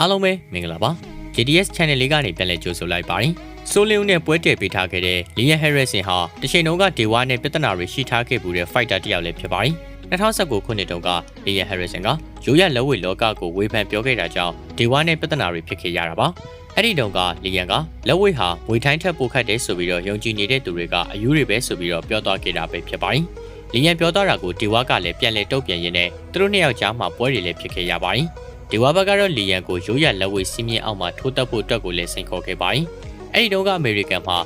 အားလုံးပဲမင်္ဂလာပါ JDS Channel လေးကနေပြန်လည်ကြိုဆိုလိုက်ပါတယ်ဆိုလင်းဦးနဲ့ပွဲတည်ပေးထားခဲ့တဲ့ Liam Harrison ဟာတစ်ချိန်လုံးကဒေဝါနဲ့ပြဿနာတွေရှိထားခဲ့ပူတဲ့ fighter တစ်ယောက်လည်းဖြစ်ပါတယ်2019ခုနှစ်တုန်းက Liam Harrison ကရိုးရလက်ဝဲလောကကိုဝေဖန်ပြောခဲ့တာကြောင့်ဒေဝါနဲ့ပြဿနာတွေဖြစ်ခဲ့ရတာပါအဲ့ဒီတုန်းကလီယန်ကလက်ဝဲဟာဝေထိုင်းထက်ပိုခတ်တယ်ဆိုပြီးတော့ယုံကြည်နေတဲ့သူတွေကအယူတွေပဲဆိုပြီးတော့ပြောသွားခဲ့တာပဲဖြစ်ပါတယ်လီယန်ပြောသွားတာကိုဒီဝါကလည်းပြန်လဲတုတ်ပြန်ရင်းနဲ့သူတို့နှစ်ယောက်ကြားမှာပွဲတွေလည်းဖြစ်ခဲ့ရပါတယ် ဒီဝါဘက်ကတော့လီယန်ကိုရိုးရလက်ဝဲစီးမြင့်အောင်မှာထိုးတက်ဖို့အတွက်ကိုလည်းစိန်ခေါ်ခဲ့ပါတယ်အဲ့ဒီတုန်းကအမေရိကန်မှာ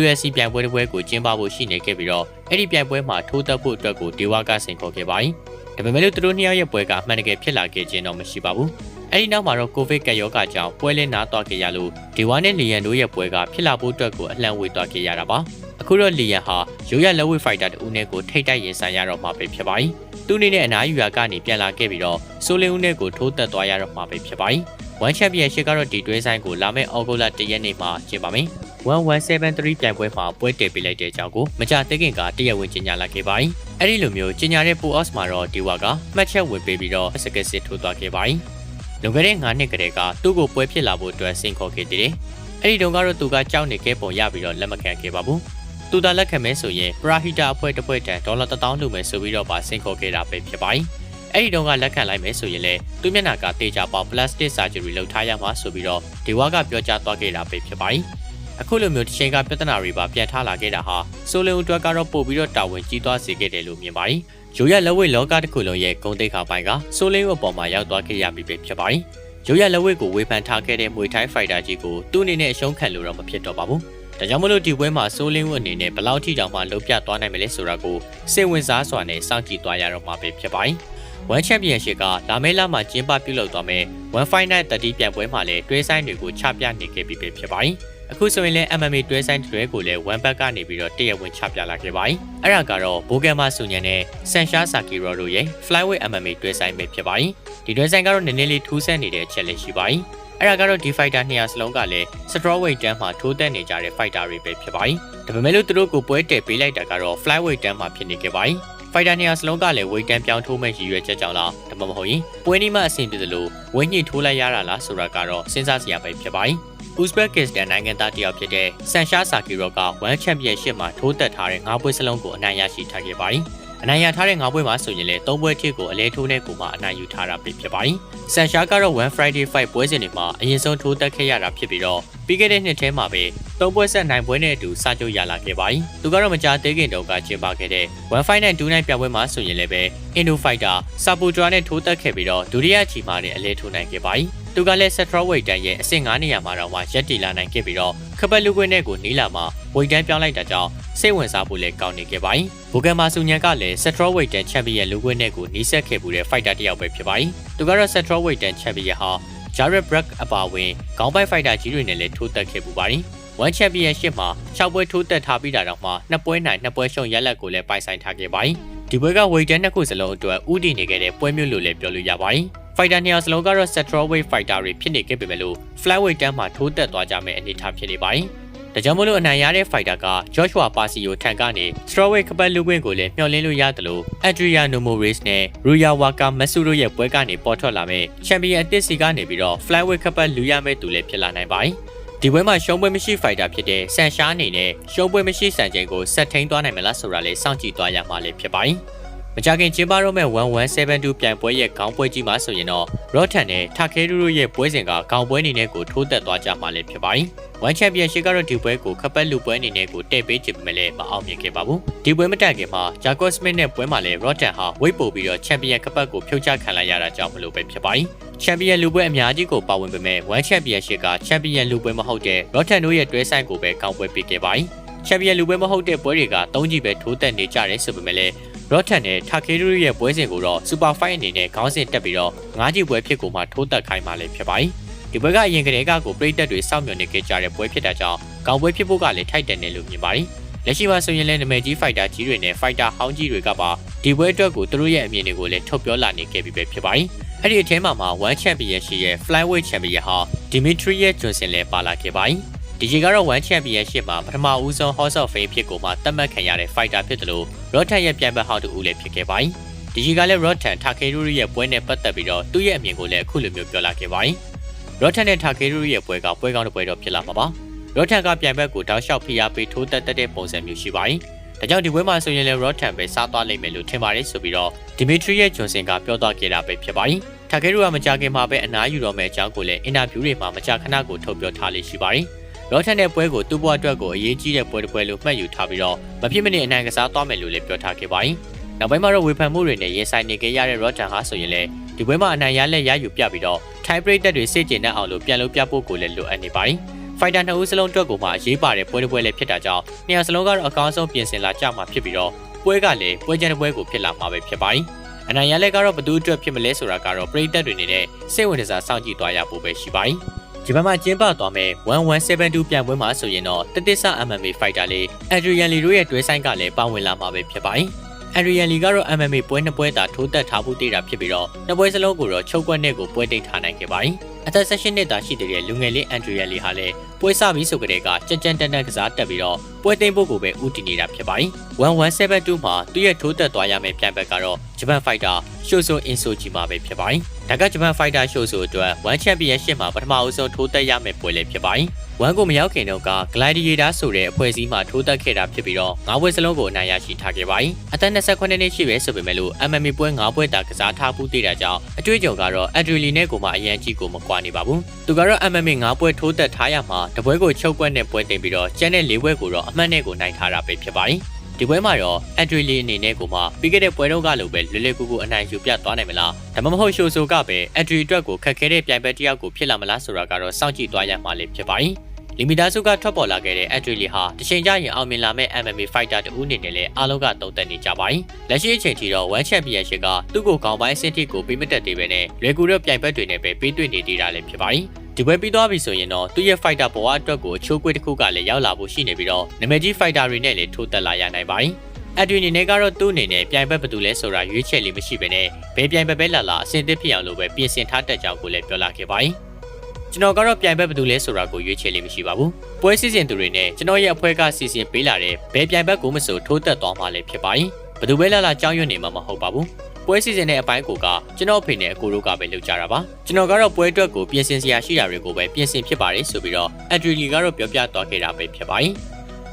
WSC ပြိုင်ပွဲတစ်ပွဲကိုကျင်းပဖို့ရှိနေခဲ့ပြီးတော့အဲ့ဒီပြိုင်ပွဲမှာထိုးတက်ဖို့အတွက်ကိုဒီဝါကစိန်ခေါ်ခဲ့ပါတယ်ဒါပေမဲ့လို့သူတို့နှစ်ယောက်ရဲ့ပွဲကအမှန်တကယ်ဖြစ်လာခဲ့ခြင်းတော့မရှိပါဘူးအဲ့ဒီနောက်မှာတော့ကိုဗစ်ကပ်ရောဂါကြောင့်ပွဲလဲနားသွားခဲ့ရလို့ဒီဝါနဲ့လီယန်တို့ရဲ့ပွဲကဖြစ်လာဖို့အတွက်ကိုအလှမ်းဝေသွားခဲ့ရတာပါ အခုတော့လီယန်ဟာရိုးရလက်ဝဲဖိုက်တာတူနဲ့ကိုထိတ်တိုက်ရင်ဆိုင်ရတော့မှာပဲဖြစ်ပါတယ်သူအနေနဲ့အနားယူရာကနေပြန်လာခဲ့ပြီးတော့ဆိုလင်းဦးနဲ့ကိုထိုးတက်သွားရတော့မှာပဲဖြစ်ပါတယ်။ One Championship ကတော့ဒီတွဲဆိုင်ကိုလာမယ့်ဩဂုတ်လ၁ရက်နေ့မှာကျင်းပမယ်။1173ပြိုင်ပွဲမှာပွဲတည်ပေးလိုက်တဲ့အကြောင်းကိုမကြသေးခင်ကတရက်ဝင်ကြေညာလာခဲ့ပါတယ်။အဲ့ဒီလိုမျိုးကြေညာတဲ့ပို odds မှာတော့ဒီဝါကမှတ်ချက်ဝင်ပေးပြီးတော့စကစ်စစ်ထိုးသွားခဲ့ပါတယ်။လွန်ခဲ့တဲ့9နှစ်ကတည်းကသူ့ကိုပွဲဖြစ်လာဖို့အတွက်စိန်ခေါ်ခဲ့တယ်။အဲ့ဒီတုန်းကတော့သူကကြောက်နေခဲ့ပုံရပြီးတော့လက်မခံခဲ့ပါဘူး။ သူသာလက်ခံမဲဆိုရင်ပရာဟီတာအဖွဲ့တစ်ဖွဲ့တန်ဒေါ်လာ1000လူမယ်ဆိုပြီးတော့ပါစိန်ခေါ်ခဲ့တာပဲဖြစ်ပါတယ်။အဲ့ဒီတုန်းကလက်ခံလိုက်မယ်ဆိုရင်လေသူမျက်နှာကတေချာပေါပလတ်စတစ်ဆာဂျရီလုပ်ထားရမှာဆိုပြီးတော့ဒီဝါကပြောကြားသွားခဲ့တာပဲဖြစ်ပါတယ်။အခုလိုမျိုးတစ်ချိန်ကပြဿနာတွေပါပြန်ထားလာခဲ့တာဟာဆိုလင်ဦးတွက်ကတော့ပို့ပြီးတော့တာဝန်ကြီးသွားစေခဲ့တယ်လို့မြင်ပါတယ်။ရိုးရလက်ဝဲလောကတစ်ခုလုံးရဲ့ဂုံတိတ်ခါပိုင်းကဆိုလင်ဦးအပေါ်မှာရောက်သွားခဲ့ရပြီပဲဖြစ်ပါတယ်။ရိုးရလက်ဝဲကိုဝေဖန်ထားခဲ့တဲ့မွေထိုင်းဖိုက်တာကြီးကိုသူ့အနေနဲ့အရှုံးခံလို့တော့မဖြစ်တော့ပါဘူး။ ဒါကြောင့်မလို့ဒီပွဲမှာဆိုလင်းဝအနေနဲ့ဘယ်လောက်ထိတောင်မှလုံပြသွားနိုင်မလဲဆိုတာကိုစိတ်ဝင်စားစွာနဲ့စောင့်ကြည့်သွားရတော့မှာပဲဖြစ်ပါတယ်။ One Championship ကလာမယ့်လမှာကျင်းပပြုလုပ်သွားမယ်။ One Fight Night 30ပြိုင်ပွဲမှာလည်းတွဲဆိုင်တွေကိုချပြနေခဲ့ပြီးဖြစ်ပါတယ်။အခုဆိုရင်လည်း MMA တွဲဆိုင်တွေကိုလည်း One Back ကနေပြီးတော့တရဝင်ချပြလာခဲ့ပါတယ်။အဲ့ဒါကတော့ဘိုဂန်မာဆူညန်နဲ့ဆန်ရှာဆာကီရိုတို့ရဲ့ Flyweight MMA တွဲဆိုင်ပဲဖြစ်ပါတယ်။ဒီတွဲဆိုင်ကတော့နည်းနည်းလေးထူးဆန်းနေတဲ့အချက်လည်းရှိပါတယ်။ အဲ့ဒါကတော့ဒီ fighter နှစ်ယောက်စလုံးကလည်း strawweight တန်းမှာထိုးတက်နေကြတဲ့ fighter တွေပဲဖြစ်ပါတယ်။ဒါပေမဲ့လို့သူတို့ကိုပွဲတည်ပေးလိုက်တာကတော့ flyweight တန်းမှာဖြစ်နေခဲ့ပါတယ်။ fighter နှစ်ယောက်စလုံးကလည်း weight တန်းပြောင်းထိုးမဲ့ရည်ရွယ်ချက်ကြောင့်လားဒါမှမဟုတ်ရင်ပွဲနည်းမှအဆင်ပြေသလိုဝင်းညှိထိုးလိုက်ရတာလားဆိုတာကတော့စဉ်းစားစရာပဲဖြစ်ပါတယ်။ Uzbekistan နိုင်ငံသားတယောက်ဖြစ်တဲ့ဆန်ရှာဆာကီရောက One Championship မှာထိုးတက်ထားတဲ့၅ပွဲစလုံးကိုအနိုင်ရရှိထားခဲ့ပါတယ်။ အနိုင်ရထားတဲ့၅ပွဲမှာဆိုရင်လည်း၃ပွဲထိကိုအလဲထိုးတဲ့ကိုမှအနိုင်ယူထားတာပဲဖြစ်ပါတယ်။ဆန်ရှာကတော့ One Friday Fight ပွဲစဉ်တွေမှာအရင်ဆုံးထိုးတက်ခဲ့ရတာဖြစ်ပြီးတော့ပြီးခဲ့တဲ့နှစ်ထဲမှာပဲသုံးပွဲဆက်နိုင်ပွဲနဲ့အတူစာချုပ်ရလာခဲ့ပါတယ်။သူကတော့မကြာသေးခင်တုန်းကကျင်းပခဲ့တဲ့ One Fight နဲ့2 Night ပြပွဲမှာဆိုရင်လည်းပဲ Indo Fighter Saputra နဲ့ထိုးတက်ခဲ့ပြီးတော့ဒုတိယချီမှာနဲ့အလဲထိုးနိုင်ခဲ့ပါတယ်။သူကလည်း Central Weight တန်းရဲ့အဆင့်9နေရာမှာတော့မှရက်တီလာနိုင်ခဲ့ပြီးတော့ခပတ်လူခွင့်နဲ့ကိုနီးလာမှာ weight တန်းပြောင်းလိုက်တာကြောင့် စိတ်ဝင်စားဖို့လည်းကောင်းနေခဲ့ပါတယ်။ဘူကန်မာဆူညန်ကလည်း Central Weight တန်း Champion လူခွင့်နဲ့ကိုနီးစပ်ခဲ့မှုတဲ့ fighter တစ်ယောက်ပဲဖြစ်ပါတယ်။သူကတော့ Central Weight တန်း Champion ဟာ Jared Brack အပါအဝင်ခေါင်းပိုက် fighter ကြီးတွေနဲ့လည်းထိုးတက်ခဲ့ပူပါတယ်။ One Championship မှာ6ပွဲထိုးတက်ထားပြီးတာတော့မှ2ပွဲနိုင်2ပွဲရှုံးရလက်ကိုလည်းပိုင်ဆိုင်ထားခဲ့ပါတယ်။ဒီပွဲက weight တန်းနှစ်ခုစလုံးအတွက်ဥတည်နေခဲ့တဲ့ပွဲမျိုးလို့လည်းပြောလို့ရပါတယ်။ fighter နှစ်ယောက်စလုံးကတော့ strawweight fighter တွေဖြစ်နေခဲ့ပေမဲ့လို့ flyweight တန်းမှာထိုးတက်သွားကြမယ့်အနေအထားဖြစ်နေပါတယ်။ ဒါကြောင့်မလို့အနိုင်ရတဲ့ fighter က Joshua Pasio ထံကနေ strawweight ခပတ်လူခွင့်ကိုလည်းမျှော်လင့်လို့ရတယ်လို့ Adriano Moraes နဲ့ Ruya Wakamatsu တို့ရဲ့ပွဲကနေပေါ်ထွက်လာမဲ့ champion အသစ်စီကနေပြီးတော့ flyweight ခပတ်လူရမဲ့သူလည်းဖြစ်လာနိုင်ပါတယ်။ဒီပွဲမှာရှုံးပွဲမရှိဖိုက်တာဖြစ်တဲ့ဆန်ရှားအနေနဲ့ရှုံးပွဲမရှိစံချိန်ကိုဆက်ထိန်သွားနိုင်မလားဆိုတာလည်းစောင့်ကြည့်သွားရမှာလည်းဖြစ်ပါတယ်။ မကြခင်ကျင်းပတော့မဲ့1172ပြိုင်ပွဲရဲ့ခေါင်းပွဲကြီးမှာဆိုရင်တော့ Rotten နဲ့ Takeru တို့ရဲ့ပွဲစဉ်ကခေါင်းပွဲအနေနဲ့ကိုထိုးတက်သွားကြမှာလည်းဖြစ်ပါတယ်။ One Championship ကတော့ဒီပွဲကိုခပတ်လူပွဲအနေနဲ့ကိုတဲ့ပေးချင်ပေမဲ့လည်းမအောင်မြင်ခဲ့ပါဘူး။ဒီပွဲမတက်ခင်မှာ Jacob Smith နဲ့ပွဲမှာလည်း Rotten ဟာဝိတ်ပို့ပြီးတော့ Champion ခပတ်ကိုဖြုတ်ချခံလိုက်ရတာကြောင့်မလို့ပဲဖြစ်ပါတယ်။ Champion လူပွဲအများကြီးကိုပါဝင်ပေမဲ့ One Championship က Champion လူပွဲမဟုတ်တဲ့ Rotten တို့ရဲ့တွဲဆိုင်ကိုပဲခေါင်းပွဲပေးခဲ့ပါတယ်။ Champion လူပွဲမဟုတ်တဲ့ပွဲတွေက၃ကြီးပဲထိုးတက်နေကြတယ်ဆိုပေမဲ့လည်း ရော့ထန်နဲ့ထာကေရူရဲ့ပွဲစဉ်ကိုတော့ Super Fight အနေနဲ့ခေါင်းစဉ်တက်ပြီးတော့ငါးကြီးပွဲဖြစ်ကိုမှထိုးတက်ခိုင်းမှလည်းဖြစ်ပါတယ်။ဒီပွဲကအရင်ကတည်းကကိုပြည်သက်တွေစောင့်မျှော်နေကြတဲ့ပွဲဖြစ်တာကြောင့်ကောင်းပွဲဖြစ်ဖို့ကလည်းထိုက်တန်တယ်လို့မြင်ပါတယ်။လက်ရှိမှာဆိုရင်လည်းနမဲကြီးဖိုက်တာကြီးတွေနဲ့ဖိုက်တာဟောင်းကြီးတွေကပါဒီပွဲအတွက်ကိုသူတို့ရဲ့အမြင်တွေကိုလည်းထုတ်ပြောလာနေခဲ့ပြီးပဲဖြစ်ပါတယ်။အဲ့ဒီအထဲမှာမှ One Champion ရှိရဲ့ Flyweight Champion ဟာ Dimitri ရဲ့ဂျွန်စင်လည်းပါလာခဲ့ပါတယ်။ဒီကြီးကတော့ One Championship မှာပထမဦးဆုံး House of Fame ဖြစ်ကိုမှသတ်မှတ်ခံရတဲ့ fighter ဖြစ်တယ်လို့ Rotten ရဲ့ပြန်ဘက်ဟောင်းတူဦးလည်းဖြစ်ခဲ့ပါတယ်။ဒီကြီးကလည်း Rotten Takeru ရဲ့ပွဲနဲ့ပတ်သက်ပြီးတော့သူ့ရဲ့အမြင်ကိုလည်းအခုလိုမျိုးပြောလာခဲ့ပါတယ်။ရော့ထန်နဲ့ထာကေရူရဲ့ပွဲကပွဲကောင်းတဲ့ပွဲတော့ဖြစ်လာမှာပါရော့ထန်ကပြိုင်ဘက်ကိုတောက်လျှောက်ဖိအားပေးထိုးတက်တက်တဲ့ပုံစံမျိုးရှိပါတယ်ဒါကြောင့်ဒီပွဲမှာဆိုရင်လည်းရော့ထန်ပဲစားသွားလိမ့်မယ်လို့ထင်ပါတယ်ဆိုပြီးတော့ဒီမီထရီရဲ့ဂျွန်စင်ကပြောသွားခဲ့တာပဲဖြစ်ပါတယ်ထာကေရူကမကြခင်မှာပဲအနားယူတော့မယ့်အကြောင်းကိုလည်းအင်တာဗျူးတွေမှာမကြာခဏကိုထုတ်ပြောထားလေးရှိပါတယ် ရော့ထန်တဲ့ပွဲကိုသူ့ဘဝအတွက်ကိုအရေးကြီးတဲ့ပွဲတစ်ပွဲလို့မှတ်ယူထားပြီးတော့မဖြစ်မနစ်အနိုင်ကစားသွားမယ်လို့လည်းပြောထားခဲ့ပါတယ်နောက်ပိုင်းမှာတော့ဝေဖန်မှုတွေနဲ့ရင်ဆိုင်နေကြရတဲ့ရော့ထန်ဟာဆိုရင်လည်းဒီပွဲမှာအနိုင်ရလက်ရယူပြပြီးတော့ထိုင်ပရိသတ်တွေစိတ်ကျဉ်တဲ့အောင်လို့ပြန်လို့ပြဖို့ကိုလည်းလိုအပ်နေပါတယ်။ဖိုက်တာနှစ်ဦးစလုံးအတွက်ကိုမှအရေးပါတဲ့ပွဲတစ်ပွဲလည်းဖြစ်တာကြောင့်နှစ်ယောက်စလုံးကတော့အကောင်းဆုံးပြင်ဆင်လာကြမှာဖြစ်ပြီးတော့ပွဲကလည်းပွဲကြတဲ့ပွဲကိုဖြစ်လာမှာပဲဖြစ်ပါတယ်။အနိုင်ရလက်ကတော့ဘသူအတွက်ဖြစ်မလဲဆိုတာကတော့ပရိသတ်တွေနေနဲ့စိတ်ဝင်စားစောင့်ကြည့်သွားရဖို့ပဲရှိပါတယ်။ ဂျပန်မှာကျင်းပသွားမယ်1172ပြန်ပွဲမှာဆိုရင်တော့တတိဆ MMA fighter လေး Adrian Lee တို့ရဲ့တွဲဆိုင်ကလည်းပါဝင်လာမှာပဲဖြစ်ပါတယ်။အန်ရီယန်လီကတော့ MMA ပွဲနှစ်ပွဲသာထိုးတက်ထားဖို့တည်တာဖြစ်ပြီးတော့နှစ်ပွဲစလုံးကိုတော့ချုပ်ကွက်နဲ့ကိုပွဲတိတ်ထားနိုင်ခဲ့ပါတယ်။အသက်16နှစ်သာရှိတဲ့လူငယ်လေးအန်ရီယန်လီဟာလည်းပွဲစပြီးဆိုကြတဲ့ကကြက်ကြက်တန်တန်ကစားတက်ပြီးတော့ ပွဲသိမ်းဖို့ကိုပဲဦးတည်နေတာဖြစ်ပါတယ်။1172မှာသူ့ရဲ့ထိုးတက်သွားရမယ့်ပြန်ဘက်ကတော့ဂျပန်ဖိုက်တာရှိုဆိုအင်ဆိုဂျီမာပဲဖြစ်ပါတယ်။ဒါကဂျပန်ဖိုက်တာရှိုဆိုအတွက်1ချန်ပီယံရှစ်မှာပထမအဆုံးထိုးတက်ရမယ့်ပွဲလည်းဖြစ်ပါတယ်။ဝမ်ကိုမရောက်ခင်တော့က Gladiator ဆိုတဲ့အဖွဲ့အစည်းမှထိုးတက်ခဲ့တာဖြစ်ပြီးတော့ငါးပွဲစလုံးကိုအနိုင်ရရှိထားခဲ့ပါတယ်။အသက်28နှစ်ရှိပဲဆိုပေမဲ့လို့ MMA ပွဲ၅ပွဲတာကစားထားမှုတည်တာကြောင့်အတွေ့အကြုံကတော့ Adrenaline နဲ့ကိုမှအရန်ကြီးကိုမကွာနေပါဘူး။သူကတော့ MMA ၅ပွဲထိုးတက်ထားရမှာတပွဲကိုချုပ်ကွက်နဲ့ပွဲတင်ပြီးတော့ကျန်တဲ့၄ပွဲကိုတော့အမှတ်နဲ့ကိုနိုင်ထားတာပဲဖြစ်ပါတယ်။ဒီပွဲမှာတော့အန်ဒရီလီအနေနဲ့ကိုမှပြီးခဲ့တဲ့ပွဲတော့ကလိုပဲလွယ်လွယ်ကူကူအနိုင်ယူပြသွားနိုင်မလားဒါမှမဟုတ်ရှိုဆိုကပဲအန်ဒရီအတွက်ကိုခက်ခဲတဲ့ပြိုင်ပွဲတစ်ယောက်ကိုဖြစ်လာမလားဆိုတာကတော့စောင့်ကြည့်သွားရမှာလည်းဖြစ်ပါတယ် လီမီတာစုကထွက်ပေါ်လာခဲ့တဲ့အက်ဒရီလီဟာတချိန်ကျရင်အောင်မြင်လာမဲ့ MMA fighter တူအနေနဲ့လည်းအားလုံးကတုံ့တက်နေကြပါတယ်။လက်ရှိအချိန်ထိတော့ One Championship ကသူ့ကိုခေါင်းပိုင်းအဆင့်ထိကိုပြီးမတက်သေးပဲနဲ့လွယ်ကူတဲ့ပြိုင်ပွဲတွေနဲ့ပဲပြီးတွေ့နေသေးတာလည်းဖြစ်ပါတယ်။ဒီပွဲပြီးသွားပြီဆိုရင်တော့သူ့ရဲ့ fighter ဘဝအတွက်ကိုအချိုးကွေးတစ်ခုကလည်းရောက်လာဖို့ရှိနေပြီးတော့နမကြီး fighter တွေနဲ့လည်းထိုးတက်လာရနိုင်ပါတယ်။အဒရီနေနဲ့ကတော့သူ့အနေနဲ့ပြိုင်ဘက်ဘယ်သူလဲဆိုတာရွေးချယ်လေးမရှိဘဲနဲ့ဘယ်ပြိုင်ဘက်ပဲလာလာအဆင်သင့်ဖြစ်အောင်လို့ပဲပြင်ဆင်ထားတတ်ကြောင်းကိုလည်းပြောလာခဲ့ပါတယ်။ ကျွန်တော်ကတော့ပြိုင်ဘက်ဘယ်သူလဲဆိုတာကိုရွေးချယ်လေးမရှိပါဘူး။ပွဲစီစဉ်သူတွေနဲ့ကျွန်တော်ရဲ့အဖွဲ့ကစီစဉ်ပေးလာတဲ့ဘယ်ပြိုင်ဘက်ကိုမဆိုထိုးတက်သွားမှလည်းဖြစ်ပါတယ်။ဘယ်သူပဲလာလာကြောင်းရွံ့နေမှာမဟုတ်ပါဘူး။ပွဲစီစဉ်တဲ့အပိုင်းကိုကကျွန်တော်ဖေနဲ့အကိုတို့ကပဲလုပ်ကြတာပါကျွန်တော်ကတော့ပွဲအတွက်ကိုပြင်ဆင်စရာရှိတာတွေကိုပဲပြင်ဆင်ဖြစ်ပါတယ်ဆိုပြီးတော့အက်ဒရီလီကတော့ပြောပြသွားခဲ့တာပဲဖြစ်ပါတယ်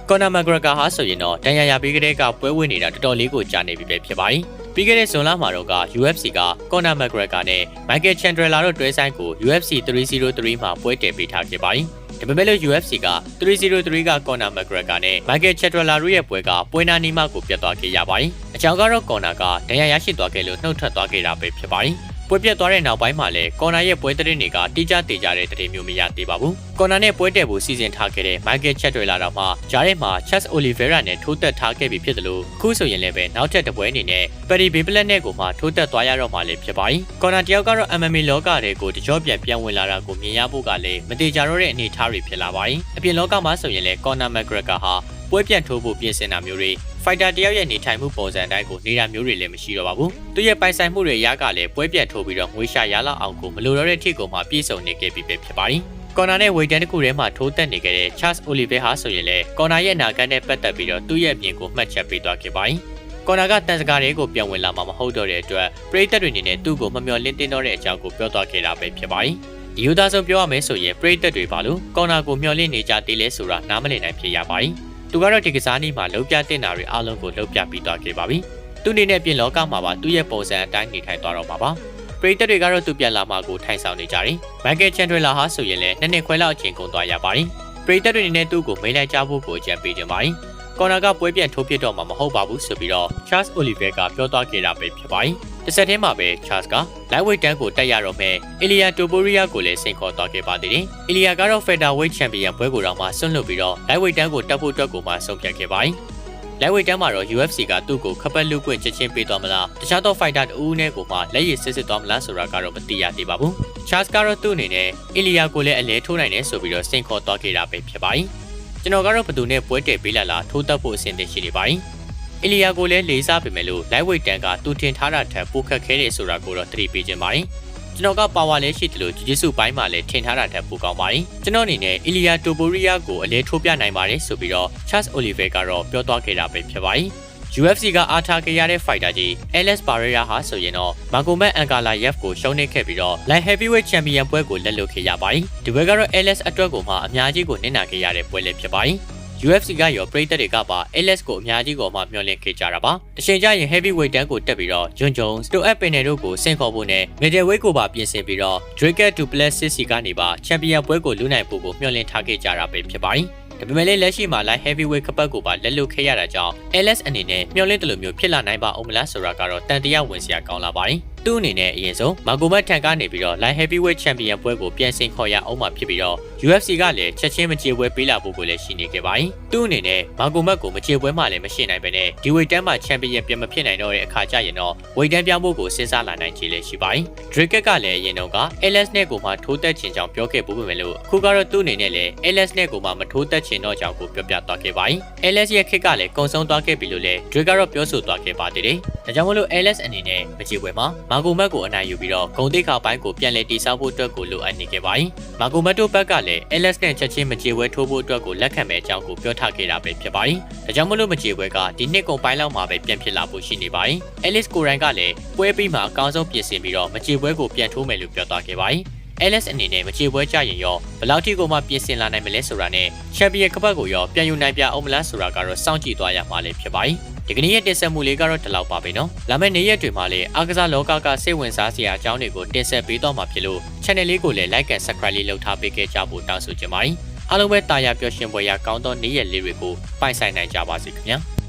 ကွန်နာမဂရကာဟာဆိုရင်တော့တန်ရာရာပေးကလေးကပွဲဝင်နေတာတော်တော်လေးကိုကြာနေပြီပဲဖြစ်ပါတယ် ပြီးခဲ့တဲ့ဇွန်လမှာတော့က UFC က Conor McGregor နဲ့ Michael Chandler တို့တွဲဆိုင်ကို UFC 303မှာပွဲတည်ပေးထားခဲ့ပါတယ်။ဒါပေမဲ့လို့ UFC က303က Conor McGregor နဲ့ Michael Chandler တို့ရဲ့ပွဲကပွဲနာနီမကိုပြတ်သွားခဲ့ရပါတယ်။အကြောင်းကတော့ Conor ကဒဏ်ရာရရှိသွားခဲ့လို့နှုတ်ထွက်သွားခဲ့တာပဲဖြစ်ပါတယ်။ ပွဲပြတ်သွားတဲ့နောက်ပိုင်းမှာလည်းကော်နာရဲ့ပွဲသတင်းတွေကတိကျတေကြတဲ့သတင်းမျိုးမရသေးပါဘူး။ကော်နာနဲ့ပွဲတက်ဖို့စီစဉ်ထားခဲ့တဲ့ Michael Chat တွေလာတော့မှဂျားထဲမှာ Chas Oliveira နဲ့ထိုးတက်ထားခဲ့ပြီဖြစ်တယ်လို့အခုဆိုရင်လည်းပဲနောက်ထပ်တစ်ပွဲအနေနဲ့ Paddy Biblet နဲ့ကိုမှထိုးတက်သွားရတော့မှလည်းဖြစ်ပါ යි ။ကော်နာတယောက်ကတော့ MMA လောကတွေကိုတကြောပြန်ပြန်ဝင်လာတာကိုမြင်ရဖို့ကလည်းမတေချာတော့တဲ့အနေအထားတွေဖြစ်လာပါ යි ။အပြင်လောကမှာဆိုရင်လည်း Conor McGregor ဟာပွဲပြန့်ထိုးဖို့ပြင်ဆင်တာမျိုးတွေ ဖိုက်တာတယောက်ရဲ့နေထိုင်မှုပုံစံတိုင်းကိုနေတာမျိုးတွေလည်းမရှိတော့ပါဘူး။သူရဲ့ပိုင်ဆိုင်မှုတွေရကလည်းပွဲပြတ်ထိုးပြီးတော့ငွေရှာရလောက်အောင်ကိုမလိုတော့တဲ့ထိကိုမှပြည့်စုံနေခဲ့ပြီပဲဖြစ်ပါတယ်။ကော်နာနဲ့ဝေတန်တစ်ခုထဲမှာထိုးတက်နေခဲ့တဲ့ Charles Oliver ဟာဆိုရင်လည်းကော်နာရဲ့နာကန်နဲ့ပတ်သက်ပြီးတော့သူ့ရဲ့အမြင်ကိုမှတ်ချက်ပေးသွားခဲ့ပါတယ်။ကော်နာကတန်စကားတွေကိုပြန်ဝင်လာမှာမဟုတ်တော့တဲ့အတွက်ပရိသတ်တွေအနေနဲ့သူ့ကိုမမျှော်လင့်တင်တော့တဲ့အကြောင်းကိုပြောသွားခဲ့တာပဲဖြစ်ပါတယ်။ဒီယူသားဆုံးပြောရမယ်ဆိုရင်ပရိသတ်တွေပါလို့ကော်နာကိုမျှော်လင့်နေကြသေးလဲဆိုတာနားမလည်နိုင်ဖြစ်ရပါတယ်။ သူကတော့ဒီကစားနည်းမှာလုံပြတင်တာတွေအားလုံးကိုလုံပြပြီးသွားခဲ့ပါပြီ။သူအနေနဲ့ပြင်လောကမှာပါသူ့ရဲ့ပုံစံအတိုင်းနေထိုင်သွားတော့မှာပါ။ပရိသတ်တွေကတော့သူပြန်လာမှကိုထိုင်ဆောင်နေကြတယ်။မိုက်ကယ်ချန်ဒရလာဟာဆိုရင်လည်းနှစ်နှစ်ခွဲလောက်အချိန်ကုန်သွားရပါတယ်။ပရိသတ်တွေအနေနဲ့သူ့ကိုမိန်လိုက်ကြဖို့ကိုအကြံပေးကြပါတယ်။ကော်နာကပွဲပြန်ထိုးပြတော့မှာမဟုတ်ပါဘူးဆိုပြီးတော့ Charles Oliver ကပြောသွားခဲ့တာပဲဖြစ်ပါတယ်။ တစ်ဆက်တည်းမှာပဲ Charles က lightweight တန်းကိုတက်ရတော့မယ်။ Ilya Topuria ကိုလည်းစိန်ခေါ်သွားခဲ့ပါသေးတယ်။ Ilya ကတော့ featherweight champion ပွဲကိုတော့မှဆွန့်လွတ်ပြီးတော့ lightweight တန်းကိုတက်ဖို့အတွက်ကိုမှဆုံးဖြတ်ခဲ့ပါတယ်။ lightweight တန်းမှာတော့ UFC ကသူ့ကိုခပတ်လူကွင့်ချက်ချင်းပေးသွားမလားတခြားသော fighter တဦးနဲ့ကိုမှလက်ရည်စစ်စစ်သွားမလားဆိုတာကတော့မသိရသေးပါဘူး။ Charles ကတော့သူ့အနေနဲ့ Ilya ကိုလည်းအလဲထိုးနိုင်တယ်ဆိုပြီးတော့စိန်ခေါ်သွားခဲ့တာပဲဖြစ်ပါတယ်။ကျွန်တော်ကတော့ဘသူနဲ့ပွဲတည်ပေးလာလားထိုးတက်ဖို့အဆင်သင့်ရှိနေပါတယ်။ အီလီယာကိုလည်းလေးစားပေမဲ့လို့ lightweight တန်ကသူတင်ထားတာထက်ပိုခက်ခဲတယ်ဆိုတာကိုတော့သတိပေးခြင်းပါတယ်။ကျွန်တော်ကပါဝါလည်းရှိတယ်လို့ဂျူဂျစ်စုပိုင်းမှာလည်းထင်ထားတာထက်ပိုကောင်းပါတယ်။ကျွန်တော်အနေနဲ့အီလီယာတိုပိုရီယာကိုအလဲထိုးပြနိုင်ပါတယ်ဆိုပြီးတော့ Charles Oliver ကတော့ပြောသွားခဲ့တာပဲဖြစ်ပါတယ်။ UFC ကအားထားခဲ့ရတဲ့ fighter ကြီး Alex Pereira ဟာဆိုရင်တော့ Magomed Ankalaev ကိုရှုံးနိမ့်ခဲ့ပြီးတော့ light heavyweight champion ပွဲကိုလက်လွတ်ခဲ့ရပါတယ်။ဒီပွဲကတော့ Alex အတွက်ကိုမှအများကြီးကိုနစ်နာခဲ့ရတဲ့ပွဲလည်းဖြစ်ပါတယ်။ UFC ကရောပရိသတ်တွေကပါ LS ကိုအများကြီးကိုမှမျှော်လင့်ခဲ့ကြတာပါ။တချိန်ကျရင် heavyweight တန်းကိုတက်ပြီးတော့ John Jones, Stoe Pennell တို့ကိုဆင့်ခေါ်ဖို့နဲ့ middleweight ကိုပါပြင်ဆင်ပြီးတော့ Drake Duplessis စီကနေပါ champion ပွဲကိုလူနိုင်ဖို့ကိုမျှော်လင့်ထားခဲ့ကြတာပဲဖြစ်ပါတယ်။ဒါပေမဲ့လည်းလက်ရှိမှာ light heavyweight ကပတ်ကိုပါလက်လွတ်ခဲ့ရတာကြောင့် LS အနေနဲ့မျှော်လင့်တယ်လို့မျိုးဖြစ်လာနိုင်ပါအောင်မလားဆိုတာကတော့တန်တရားဝင်စရာကောင်းလာပါတယ်။ သူ့အနေနဲ့အရင်ဆုံးမာဂိုမတ်ထန်ကနေပြီးတော့ light heavyweight champion ပွဲကိုပြန်ဆင်ခေါ်ရအောင်မှာဖြစ်ပြီးတော့ UFC ကလည်းချက်ချင်းမကြေပွဲပေးလာဖို့ကိုလည်းရှိနေခဲ့ပါတယ်။သူ့အနေနဲ့မာဂိုမတ်ကိုမကြေပွဲမှလည်းမရှိနိုင်ပဲနဲ့ဒီဝိတ်တန်းမှာ champion ပြန်မဖြစ်နိုင်တော့တဲ့အခါကျရင်တော့ဝိတ်တန်းပြောင်းဖို့ကိုစဉ်းစားလာနိုင်ခြေလည်းရှိပါတယ်။ Drake ကလည်းအရင်တော့က LS နဲ့ကိုမှထိုးတက်ချင်ကြောင်းပြောခဲ့ဖို့ပဲမယ်လို့အခုကတော့သူ့အနေနဲ့လည်း LS နဲ့ကိုမှမထိုးတက်ချင်တော့ကြောင်းကိုပြောပြသွားခဲ့ပါတယ်။ LS ရဲ့ခက်ကလည်းကုံဆုံးသွားခဲ့ပြီလို့လည်း Drake ကတော့ပြောဆိုသွားခဲ့ပါသေးတယ်။ဒါကြောင့်မလို့ LS အနေနဲ့မကြေပွဲမှာမာဂိုမတ်ကိုအနိုင်ယူပြီးတော့ဂုံတိတ်ခါပိုင်းကိုပြန်လည်တိစောက်ဖို့အတွက်ကိုလိုအပ်နေခဲ့ပါတယ်။မာဂိုမတ်တို့ဘက်ကလည်း LS နဲ့ချက်ချင်းမကြေပွဲထိုးဖို့အတွက်ကိုလက်ခံမဲ့အကြောင်းကိုပြောထားခဲ့တာပဲဖြစ်ပါတယ်။ဒါကြောင့်မလို့မကြေပွဲကဒီနှစ်ကုန်ပိုင်းလောက်မှာပဲပြန်ဖြစ်လာဖို့ရှိနေပါတယ်။ Alice ကိုရိုင်းကလည်းပွဲပြီးမှအကောင်းဆုံးပြင်ဆင်ပြီးတော့မကြေပွဲကိုပြန်ထိုးမယ်လို့ပြောသွားခဲ့ပါတယ်။ LS အနေနဲ့မကြေပွဲကြရင်ရောဘယ်လောက်ထိကိုမှပြင်ဆင်လာနိုင်မလဲဆိုတာနဲ့ချန်ပီယံကပတ်ကိုရောပြန်ယူနိုင်ပြအောင်မလားဆိုတာကတော့စောင့်ကြည့်သွားရမှာလည်းဖြစ်ပါတယ်။ ဒီကနေ့ရဲ့တင်ဆက်မှုလေးကတော့ဒီလောက်ပါပဲနော်။လာမယ့်နေ့ရက်တွေမှာလည်းအားကစားလောကကစိတ်ဝင်စားစရာအကြောင်းတွေကိုတင်ဆက်ပေးတော့မှာဖြစ်လို့ channel လေးကိုလည်း like and subscribe လေးလုပ်ထားပေးခဲ့ကြဖို့တောင်းဆိုချင်ပါတယ်။အားလုံးပဲတာယာပျော်ရွှင်ပွဲရကောင်းသောနေ့ရက်လေးတွေကိုပိုင်ဆိုင်နိုင်ကြပါစေခင်ဗျာ။